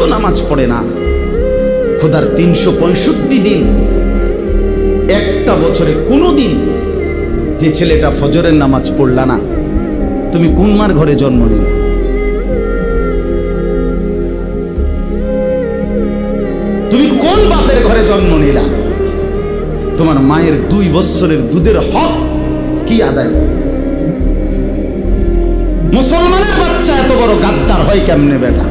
তো নামাজ পড়ে না। খোদার তিনশো পঁয়ষট্টি দিন। একটা বছরে কোনো দিন যে ছেলেটা ফজরের নামাজ পড়লা না। তুমি কোন মার ঘরে জন্ম নিলে? তুমি কোন বাপের ঘরে জন্ম নিলা? তোমার মায়ের দুই বৎসরের দুধের হক কি আদায়? মুসলমানের বাচ্চা এত বড় গাদ্দার হয় কেমনে বেটা?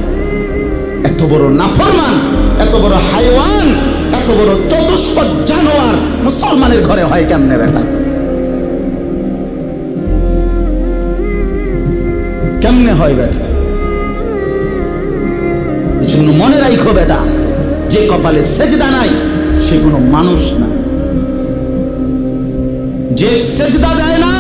এত বড় নাফরমান, এত বড় হাইওয়ান, এত বড় চতুষ্পদ জানোয়ার মুসলমানের ঘরে হয় কেমনে বেটা? কেমনে হয় বেটা? এজন্য মনে রাখো বেটা, যে কপালে সেজদা নাই, সে কোনো মানুষ না। যে সেজদা দেয় না,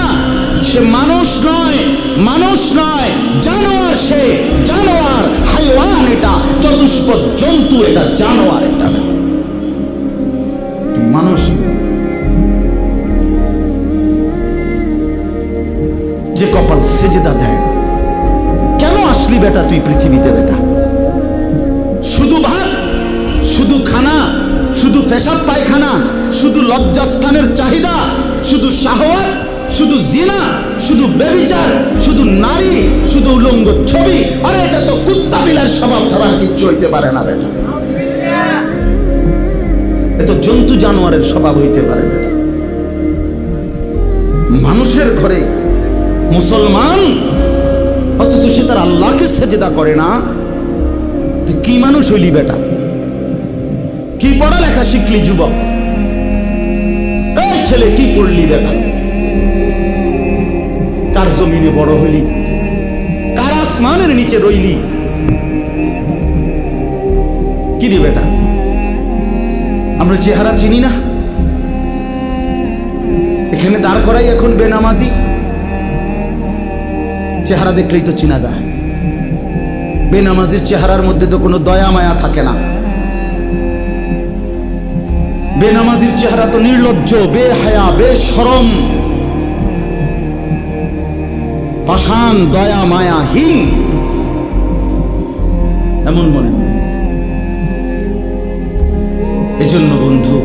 সে মানুষ নয় মানুষ নয়, জানোয়ার সে, জানোয়ার। হাইওয়ান এটা চতুষ্পদ জন্তু এটা জানোয়ার এটা। মানুষ যে কপাল সেজদা দেয় কেন আসলি বেটা তুই পৃথিবীতে বেটা? শুধু ভাত, শুধু খানা, শুধু পেশাব পায়খানা, শুধু লজ্জাস্থানের চাহিদা, শুধু শাহওয়াত শুধু জিনা, শুধু বেবিচার শুধু নারী, শুধু উলঙ্গ ছবি। আরে এটা তো কুত্তা বিলার স্বভাব ছাড়া কিচ্ছু হইতে পারে না বেটা। এ তো জন্তু জানোয়ারের স্বভাব হইতে পারে বেটা। মানুষের ঘরে মুসলমান, অথচ সে তার আল্লাহকে সেজেদা করে না। তুই কি মানুষ হইলি বেটা? কি পড়ালেখা শিখলি, যুবক? এই ছেলে কি পড়লি বেটা? জমিনে বড় হইলি, কার আসমানের নিচে রইলি? কি রে বেটা? আমরা চেহারা চিনি না। এখানে দাঁড় করাই এখন বেনামাজি। চেহারা দেখলেই তো চিনা যায়। বেনামাজির চেহারার মধ্যে তো কোনো দয়া মায়া থাকে না। বেনামাজির চেহারা তো নির্লজ্জ বে বেহায়া বেসরম পাষাণ দয়া মায়াহীন এমন মনে। এজন্য বন্ধু,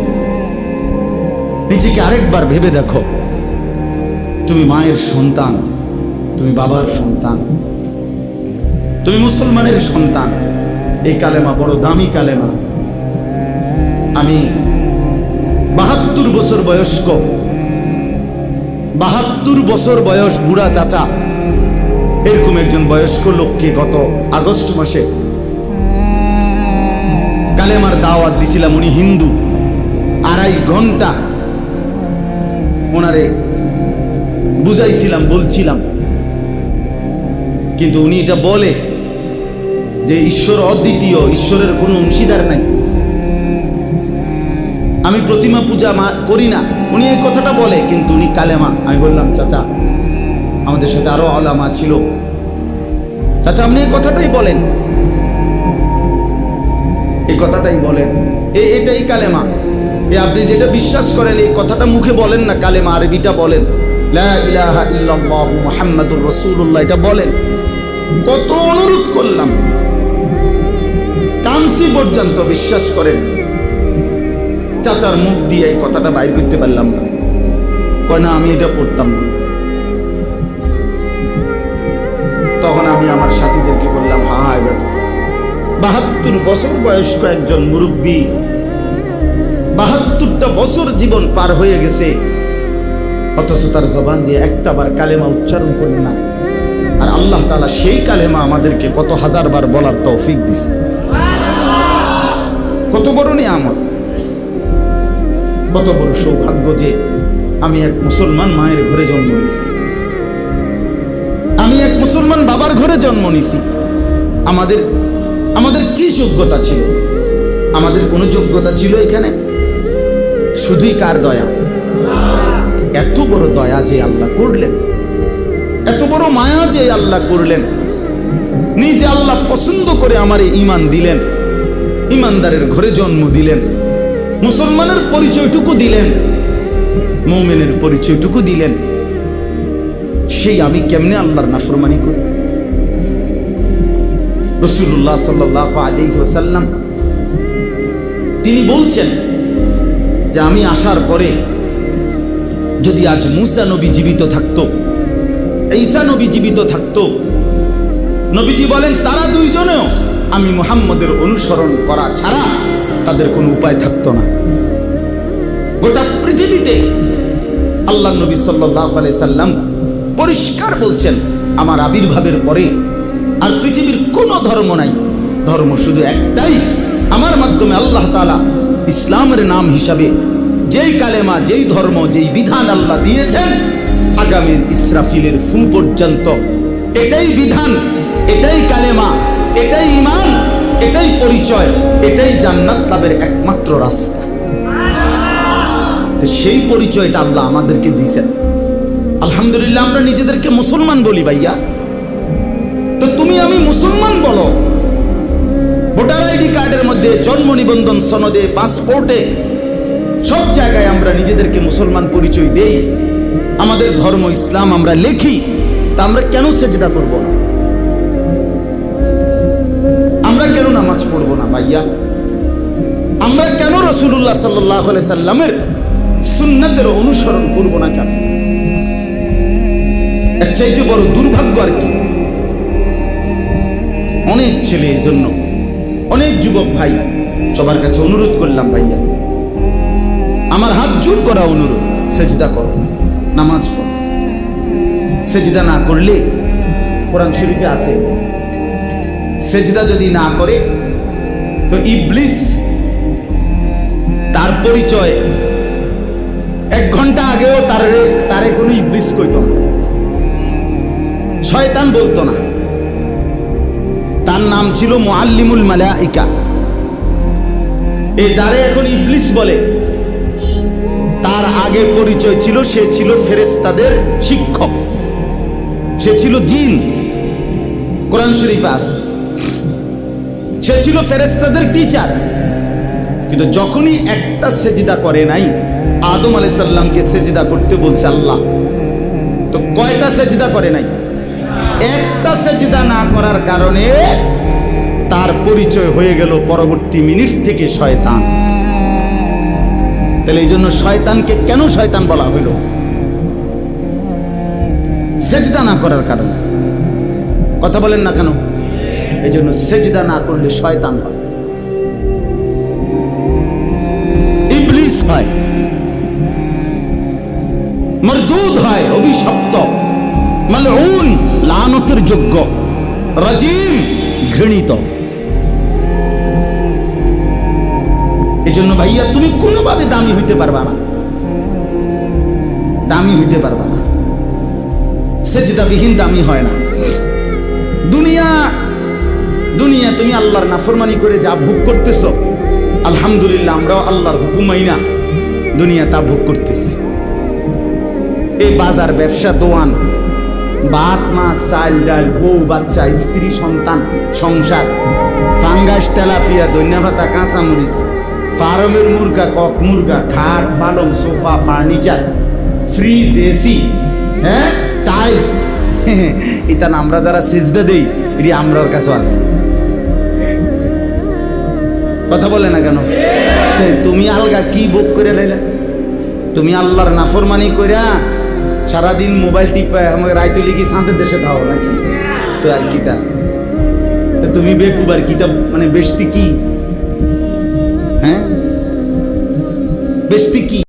নিজেকে আরেকবার ভেবে দেখো। তুমি মায়ের সন্তান, তুমি বাবার সন্তান, তুমি মুসলমানের সন্তান। এই কালেমা বড় দামি কালেমা। আমি বাহাত্তর বছর বয়স্ক, বাহাত্তর বছর বয়স বুড়া চাচা। এরকম একজন বয়স্ক লোককে গত আগস্ট মাসে কালেমার দাওয়াত দিছিলাম, উনি হিন্দু। আড়াই ঘণ্টা ওনারে বুঝাইছিলাম, বলছিলাম। কিন্তু উনি এটা বলে যে ঈশ্বর অদ্বিতীয়, ঈশ্বরের কোনো অংশীদার নাই। আমি প্রতিমা পূজা করি না। উনি এই কথাটা বলে, কিন্তু উনি কালেমা। আমি বললাম, চাচা আমাদের সাথে আরও আলামা ছিল। চাচা, আপনি এই কথাটাই বলেন। এই কথাটাই বলেন। এই এটাই কালেমা। এ, আপনি যেটা বিশ্বাস করেন, এই কথাটা মুখে বলেন না, কালেমা আরবিটা বলেন। এটা বলেন। কত অনুরোধ করলাম। কামসি পর্যন্ত বিশ্বাস করেন। চাচার মুখ দিয়ে এই কথাটা বাইর করতে পারলাম না। কয়, না, আমি এটা পড়তাম না। আমি আমার সাথীদেরকে বললাম, হা এবার বাহাত্তর বছর বয়স্ক একজন মুরব্বী, বাহাত্তরটা বছর জীবন পার হয়ে গেছে। অথচ তার জবান দিয়ে একটা বার কালেমা উচ্চারণ করে না। আর আল্লাহ তালা সেই কালেমা আমাদেরকে কত হাজার বার বলার তৌফিক দিছে। কত বড় নিয়ামত। কত বড় সৌভাগ্য যে আমি এক মুসলমান মায়ের ঘরে জন্ম এক মুসলমান বাবার ঘরে জন্ম নিছি। আমাদের আমাদের কি যোগ্যতা ছিল? আমাদের কোনো যোগ্যতা ছিল এখানে? শুধুই কার দয়া? এত বড় দয়া যে আল্লাহ করলেন। এত বড় মায়া যে আল্লাহ করলেন। নিজে আল্লাহ পছন্দ করে আমারে ইমান দিলেন। ইমানদারের ঘরে জন্ম দিলেন। মুসলমানের পরিচয়টুকু দিলেন। মৌমেনের পরিচয়টুকু দিলেন। সেই আমি কেমনে আল্লাহর নাফরমানি করি? রসুল্লাহ সাল্লাহ আলী তিনি বলছেন যে আমি আসার পরে যদি আজ মুসা নবী জীবিত থাকতো, ঈসা নবী জীবিত থাকতো, নবীজি বলেন, তারা দুইজনেও আমি মুহাম্মদের অনুসরণ করা ছাড়া তাদের কোনো উপায় থাকতো না। গোটা পৃথিবীতে আল্লাহ নবী সাল্লাহ আলাই সাল্লাম পরিষ্কার বলছেন, আমার আবির্ভাবের পরে আর পৃথিবীর কোনো ধর্ম নাই। ধর্ম শুধু একটাই। আমার মাধ্যমে আল্লাহ তালা ইসলামের নাম হিসাবে যেই কালেমা, যেই ধর্ম, যেই বিধান আল্লাহ দিয়েছেন, আগামীর ইসরাফিলের ফু পর্যন্ত এটাই বিধান, এটাই কালেমা, এটাই ইমান এটাই পরিচয়, এটাই জান্নাত লাভের একমাত্র রাস্তা। সেই পরিচয়টা আল্লাহ আমাদেরকে দিছেন আলহামদুলিল্লাহ, আমরা নিজেদেরকে মুসলমান বলি ভাইয়া। তো তুমি আমি মুসলমান বলো। ভোটার আইডি কার্ডের মধ্যে জন্ম নিবন্ধন সনদে, পাসপোর্টে, সব জায়গায় আমরা নিজেদেরকে মুসলমান পরিচয় দেই। আমাদের ধর্ম ইসলাম আমরা লেখি, তা আমরা কেন সেজদা করব না? আমরা কেন নামাজ পড়ব না ভাইয়া? আমরা কেন রসুল্লাহ সাল্লাহ সাল্লামের সুন্নাতের অনুসরণ করব না কেন? চাইতে বড় দুর্ভাগ্য আর কি? অনেক ছেলে এই জন্য। অনেক যুবক ভাই, সবার কাছে অনুরোধ করলাম ভাইয়া। আমার হাত জোর করা অনুরোধ, সেজদা করো, নামাজ পড়ো। সেজদা না করলে কোরআন শরীফে আছে। সেজদা যদি না করে, তো ইবলিস তার পরিচয় এক ঘণ্টা আগেও তার তারে কোনো ইবলিস কইতো না। শয়তান বলতো না। তার নাম ছিল মুআল্লিমুল মালাইকা। এ যারে এখন ইবলিস বলে, তার আগে পরিচয় ছিল, সে ছিল ফেরেস্তাদের শিক্ষক। সে ছিল জিন। কোরআন শরীফ আছে। সে ছিল ফেরেস্তাদের টিচার কিন্তু যখনই একটা সেজিদা করে নাই, আদম আলাইসাল্লামকে সেজিদা করতে বলছে আল্লাহ। তো কয়টা সেজিদা করে নাই? একটা সেজিদা না করার কারণে তার পরিচয় হয়ে গেল পরবর্তী মিনিট থেকে শয়তান। তাহলে এই জন্য শয়তানকে কেন শয়তান বলা হইল সেজদা না করার কারণে। কথা বলেন না কেন? এই জন্য সেজদা না করলে শয়তান হয়। ইবলিস হয়। মরদুদ হয়, অভিশপ্ত। মালউন। লানতের যোগ্য রাজিম ঘৃণিত এজন্য ভাইয়া তুমি কোনোভাবে দামি হইতে পারবা না দামি হইতে পারবা না সেজদাবিহীন দামি হয় না দুনিয়া দুনিয়া তুমি আল্লাহর নাফরমানি করে যা ভোগ করতেছ আলহামদুলিল্লাহ আমরাও আল্লাহর হুকুমাই না দুনিয়া তা ভোগ করতেছি এই বাজার ব্যবসা দোয়ান ভাত মাছ চাল ডাল বউ, বাচ্চা, স্ত্রী, সন্তান, সংসার। ফাঙ্গাস তেলাফিয়া ভাতা কাঁচামরিচ, ফার্মের মুরগা, কক মুরগা, খাট পালং সোফা, ফার্নিচার, ফ্রিজ, এসি হ্যাঁ টাইলস। ইতান, আমরা যারা সেজদা দেই, এটি আমরার কাছে আছে। কথা বলে না কেন? তুমি আলগা কি বুক করে লাইলা? তুমি আল্লাহর নাফরমানি কইরা সারাদিন মোবাইল টিপায় আমাকে রাইতে লিখি সাঁতের দেশে দাও নাকি? তো আর কি তা? তা তুমি বেকুব আর কিতা মানে বেশতি কি? হ্যাঁ? বেশতি কি?